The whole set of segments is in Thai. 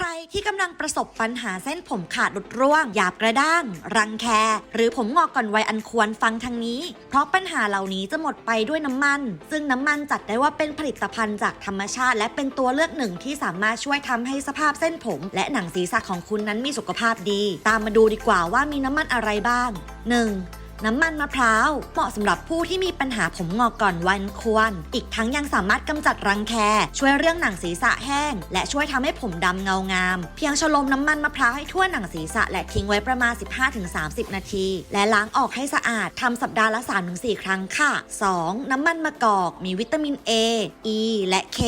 ใครที่กำลังประสบปัญหาเส้นผมขาดหลุดร่วง หยาบกระด้าง รังแค หรือผมงอกก่อนวัยอันควรฟังทางนี้ เพราะปัญหาเหล่านี้จะหมดไปด้วยน้ำมัน ซึ่งน้ำมันจัดได้ว่าเป็นผลิตภัณฑ์จากธรรมชาติ และเป็นตัวเลือกหนึ่งที่สามารถช่วยทำให้สภาพเส้นผม และหนังศีรษะของคุณนั้นมีสุขภาพดี ตามมาดูดีกว่าว่ามีน้ำมันอะไรบ้าง 1. น้ำมันมะพร้าว เหมาะสำหรับผู้ที่มีปัญหาผมงอกก่อนวันควร อีกทั้งยังสามารถกำจัดรังแค ช่วยเรื่องหนังศีรษะแห้ง และช่วยทำให้ผมดำเงางาม เพียงชโลมน้ำมันมะพร้าวให้ทั่วหนังศีรษะและทิ้งไว้ประมาณ 15-30 นาที และล้างออกให้สะอาดทำสัปดาห์ละ 3-4 ครั้งค่ะ 2. น้ำมันมะกอก มีวิตามิน A E และ K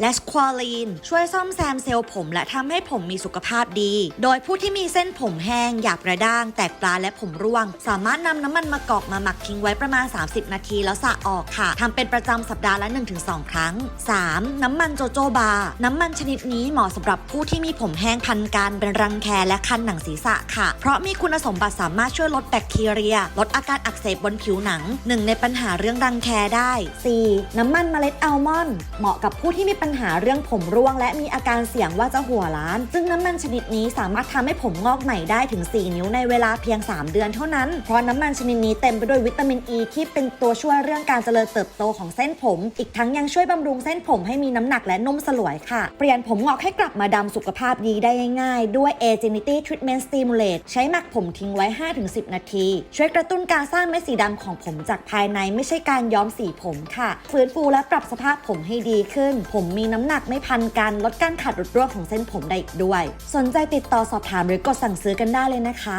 และควอลีน ช่วยซ่อมแซมเซลล์ผมและทำให้ผมมีสุขภาพดี โดยผู้ที่มีเส้นผมแห้งหยาบกระด้าง แตกปลาและผมร่วง สามารถนำน้ำมันมะกอกมาหมักทิ้งไว้ประมาณ 30 นาทีแล้วสระออกค่ะทำเป็นประจำสัปดาห์ละ 1-2 ครั้ง 3. น้ำมันโจโจบา น้ำมันชนิดนี้เหมาะสำหรับผู้ที่มีผมแห้งพันกันเป็นรังแคและคันหนังศีรษะค่ะ เพราะมีคุณสมบัติสามารถช่วยลดแบคทีเรีย ลดอาการอักเสบบนผิวหนังหนึ่งในปัญหาเรื่องรังแคได้ 4. น้ำมันเมล็ดอัลมอนด์เหมาะกับผู้ที่มีปัญหาเรื่องผมร่วง และมีอาการเสี่ยงว่าจะหัวล้าน ซึ่งน้ำมันชนิดนี้สามารถทำให้ผมงอกใหม่ได้ถึง 4 นิ้วในเวลาเพียง 3 เดือนเท่านั้นเพราะน้ำมันชนิดนี้เต็มไปด้วยวิตามินอ e ีที่เป็นตัวช่วยเรื่องการเจริญเติบโตของเส้นผม อีกทั้งยังช่วยบำรุงเส้นผมให้มีน้ำหนักและนุ่มสลวยค่ะ เปลี่ยนผมงอกให้กลับมาดำสุขภาพดีได้ง่ายๆ ด้วย a g e n i t y Treatment Stimulate ใช้หมักผมทิ้งไว้ 5-10 นาที ช่วยกระตุ้นการสร้างเม็ดสีดำของผมจากภายในไม่ใช่การย้อมสีผมค่ะ ฟื้นฟูและปรับสภาพผมให้ดีขึ้น ผมมีน้ำหนักไม่พันกันลดการขาดหลุดร่วงของเส้นผมได้อีกด้วย สนใจติดต่อสอบถามหรือกดสั่งซื้อกันได้เลยนะคะ